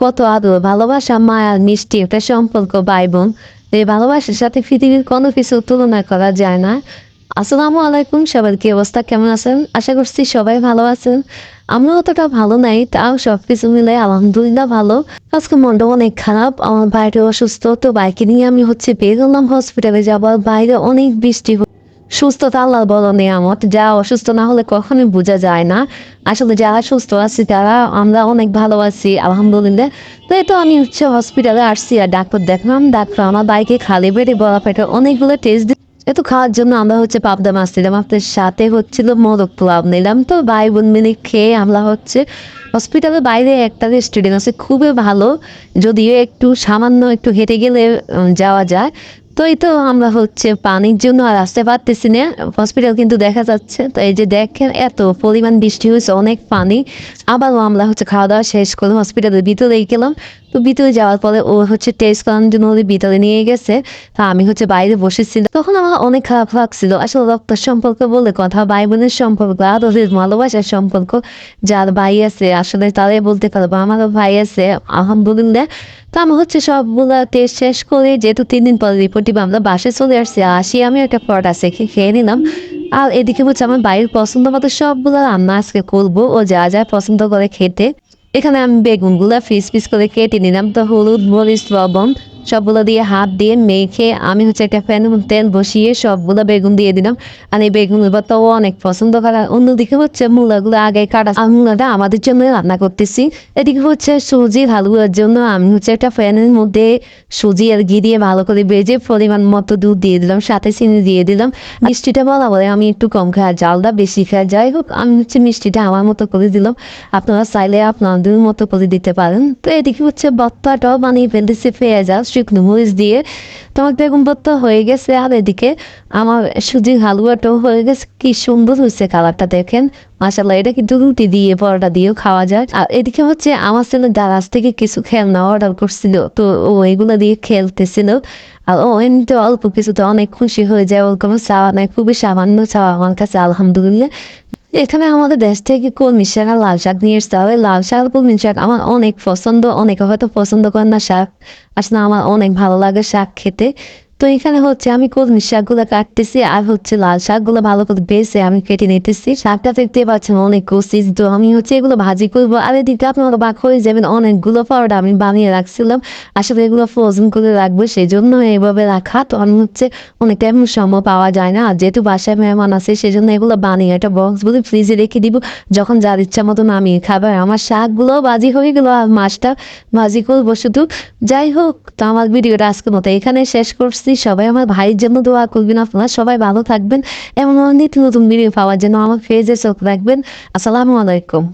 কত আদর, ভালোবাসা, মায়া, মিষ্টি একটা সম্পর্ক, ভাই বোন। এই ভালোবাসার সাথে পৃথিবীর কোনো কিছু তুলনা করা যায় না। আসসালামু আলাইকুম, সবার কি অবস্থা? কেমন আছেন? আশা করছি সবাই ভালো আছেন। আমরা অতটা ভালো নাই, তাও সব কিছু মিলে আলহামদুলিল্লাহ ভালো। আজকে মনটা অনেক খারাপ, আমার ভাইটা অসুস্থ, তো বাইকে নিয়ে আমি হচ্ছে বের হলাম হসপিটালে যাবার বাইরে অনেক বৃষ্টি। সুস্থতা আল্লাহ বড় নিয়ামত। যা অসুস্থ না হলে কখনোই বোঝা যায় না। আসলে যারা সুস্থ আছি, তারা আমরা অনেক ভালো আছি, আলহামদুলিল্লাহ। তো এই তো আমি হচ্ছে হসপিটালে আসছি আর ডাক্তার দেখলাম, ডাক্তার আমার বাইকে খালি বেড়ে বলা পেটে অনেকগুলো টেস্ট এতো খাওয়ার জন্য আমরা হচ্ছে পাবদা মাছ নিলাম আপনার সাথে হচ্ছিল মোরগ পোলাও নিলাম। তো ভাই বোন মিলে খেয়ে আমরা হচ্ছে হসপিটালের বাইরে একটা রেস্টুরেন্ট আছে, খুবই ভালো। যদিও একটু সামান্য একটু হেঁটে গেলে যাওয়া যায়। তো এই তো আমরা হচ্ছে পানির জন্য আর আসতে পারতেছি না। হসপিটাল কিন্তু দেখা যাচ্ছে। তো এই যে দেখেন, এত পরিমাণ বৃষ্টি হয়েছে, অনেক পানি। আবারও আমরা হচ্ছে খাওয়া দাওয়া শেষ করলাম হসপিটালের ভিতরেই গেলাম। তো ভিতরে যাওয়ার পরে ও হচ্ছে টেস্ট করানোর জন্য ওদের ভিতরে নিয়ে গেছে। তা আমি হচ্ছে বাইরে বসেছিলাম তখন আমার অনেক খারাপ লাগছিল। আসলে রক্ত সম্পর্ক বলে কথা ভাই বোনের সম্পর্ক আর ওদের ভালোবাসার সম্পর্ক, যার ভাই আছে, আসলে তারাই বলতে পারব। আমারও ভাই আছে, আলহামদুলিল্লাহ। তো আমি হচ্ছে সবগুলো টেস্ট শেষ করে যেহেতু তিন দিন পরে রিপোর্ট দিবো, আমরা বাসে চলে আসছি। আসি, আমি একটা পট আছে খেয়ে নিলাম। আর এদিকে হচ্ছে আমার বাড়ির পছন্দ মতো সবগুলো রান্না আজকে করব, ও যা যা পছন্দ করে খেতে। এখানে আমি বেগুনগুলো ফিস ফিস করে কেটে নিলাম, তো হলুদ, মরিচ, লবণ। সবগুলো দিয়ে হাত দিয়ে মেখে আমি হচ্ছে একটা প্যান তেল বসিয়ে সবগুলো বেগুন দিয়ে দিলাম। আর এই বেগুন তো অনেক পছন্দ করা। অন্যদিকে হচ্ছে মূলাগুলো আগে কাটা মূলাটা আমাদের জন্য রান্না করতেছি। এদিকে হচ্ছে সুজির হালুয়ার জন্য আমি হচ্ছে একটা ফ্যানের মধ্যে সুজি আর ঘি দিয়ে ভালো করে ভেজে পরিমাণ মতো দুধ দিয়ে দিলাম, সাথে চিনি দিয়ে দিলাম। মিষ্টিটা বলা বলে আমি একটু কম খাই, জালটা বেশি খাই। যাই হোক, আমি হচ্ছে মিষ্টিটা আমার মতো করে দিলাম। আপনারা চাইলে আপনাদের মতো করে দিতে পারেন। তো এদিকে হচ্ছে বত্তাটাও বানিয়ে ফেলতেছি পেঁয়াজ আর শুকনো মরিচ দিয়ে তোমার বেগুন ভর্তা হয়ে গেছে, আর এদিকে আমার সুজির হালুয়াটাও হয়ে গেছে। কি সুন্দর হয়েছে কালারটা দেখেন। মাসাল্লাহ এটা কিন্তু রুটি দিয়ে, পরোটা দিয়েও খাওয়া যায়। আর এদিকে হচ্ছে আমার ছেলে দারাজ থেকে কিছু খেলনা অর্ডার করছিল, তো ও এগুলো দিয়ে খেলতেছিল। আর ও এমনিতে অল্প কিছুতে অনেক খুশি হয়ে যায়, ওর কোনো চাওয়া নাই, খুবই সামান্য চাওয়া আমার কাছে, আলহামদুলিল্লাহ। এখানে আমাদের দেশ থেকে কলমি শাক আর লাল শাক নিয়ে এসতে হবে লাল শাক কলমি শাক আমার অনেক পছন্দ, অনেকে হয়তো পছন্দ করেন না শাক। আসলে আমার অনেক ভালো লাগে শাক খেতে। তো এখানে হচ্ছে আমি কলমি শাকগুলো কাটতেছি আর হচ্ছে লাল শাকগুলো ভালো করে বেছে আমি কেটে নিতেছি। শাকটা দেখতে পাচ্ছেন অনেক কষিস তো আমি হচ্ছে এগুলো ভাজি করব। আর এদিকে আপনারা বাক হয়ে যাবেন, অনেকগুলো পরোটা আমি বানিয়ে রাখছিলাম। আসলে এগুলো ফ্রোজেন করে রাখব সেই জন্য এইভাবে রাখা। তো আমি হচ্ছে অনেক এমন সময় পাওয়া যায় না, আর যেহেতু বাসায় মেহমান আছে সেই জন্য এগুলো বানিয়ে একটা বক্স বলে ফ্রিজে রেখে দিব। যখন যার ইচ্ছা মতন আমি খাবার আমার শাকগুলো বাজি হয়ে গেলো, আর মাছটা ভাজি করব শুধু। যাই হোক, তো আমার ভিডিওটা আজকের মতো এখানে শেষ করছি। সবাই আমার ভাইয়ের জন্য দোয়া করবেন আপনারা সবাই ভালো থাকবেন। এমন নিত্য নতুন ভিডিও পাওয়ার জন্য আমার ফেজে চোখ রাখবেন। আসসালামু আলাইকুম।